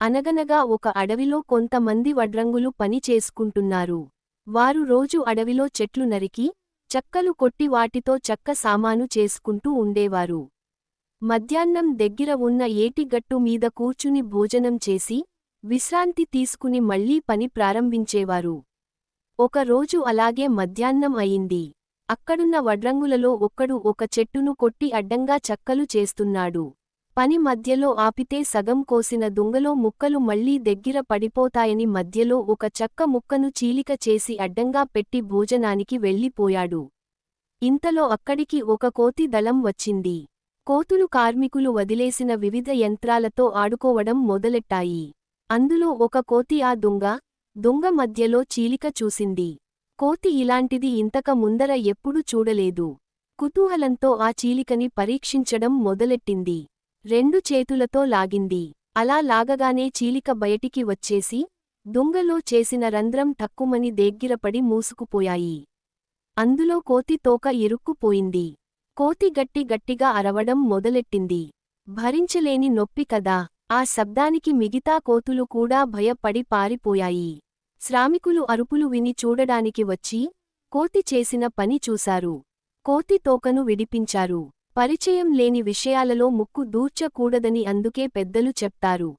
అనగనగా ఒక అడవిలో కొంతమంది వడ్రంగులు పని చేసుకుంటున్నారు. వారు రోజు అడవిలో చెట్లు నరికి చెక్కలు కొట్టి వాటితో చెక్క సామాను చేసుకుంటూ ఉండేవారు. మధ్యాహ్నం దగ్గర ఉన్న ఏటిగట్టు మీద కూర్చుని భోజనం చేసి విశ్రాంతి తీసుకుని మళ్ళీ పని ప్రారంభించేవారు. ఒక రోజు అలాగే మధ్యాహ్నం అయింది. అక్కడున్న వడ్రంగులలో ఒక్కడు ఒక చెట్టును కొట్టి అడ్డంగా చక్కలు చేస్తున్నాడు. పని మధ్యలో ఆపితే సగం కోసిన దుంగలో ముక్కలు మళ్ళీ దగ్గిర పడిపోతాయని మధ్యలో ఒక చక్క ముక్కను చీలిక చేసి అడ్డంగా పెట్టి భోజనానికి వెళ్ళిపోయాడు. ఇంతలో అక్కడికి ఒక కోతి దళం వచ్చింది. కోతులు కార్మికులు వదిలేసిన వివిధ యంత్రాలతో ఆడుకోవడం మొదలెట్టాయి. అందులో ఒక కోతి ఆ దుంగ దుంగ మధ్యలో చీలిక చూసింది. కోతి ఇలాంటిది ఇంతక ముందర ఎప్పుడూ చూడలేదు. కుతూహలంతో ఆ చీలికని పరీక్షించడం మొదలెట్టింది. రెండు చేతులతో లాగింది. అలా లాగగానే చీలిక బయటికి వచ్చేసి దుంగలో చేసిన రంధ్రం టక్కుమని దేగ్గిరపడి మూసుకుపోయాయి. అందులో కోతి తోక ఇరుక్కుపోయింది. కోతి గట్టి గట్టిగా అరవడం మొదలెట్టింది. భరించలేని నొప్పి కదా. ఆ శబ్దానికి మిగతా కోతులు కూడా భయపడి పారిపోయాయి. శ్రామికులు అరుపులు విని చూడడానికి వచ్చి కోతి చేసిన పని చూశారు. కోతి తోకను విడిపించారు. పరిచయం లేని విషయాలలో ముక్కు దూర్చకూడదని అందుకే పెద్దలు చెప్తారు.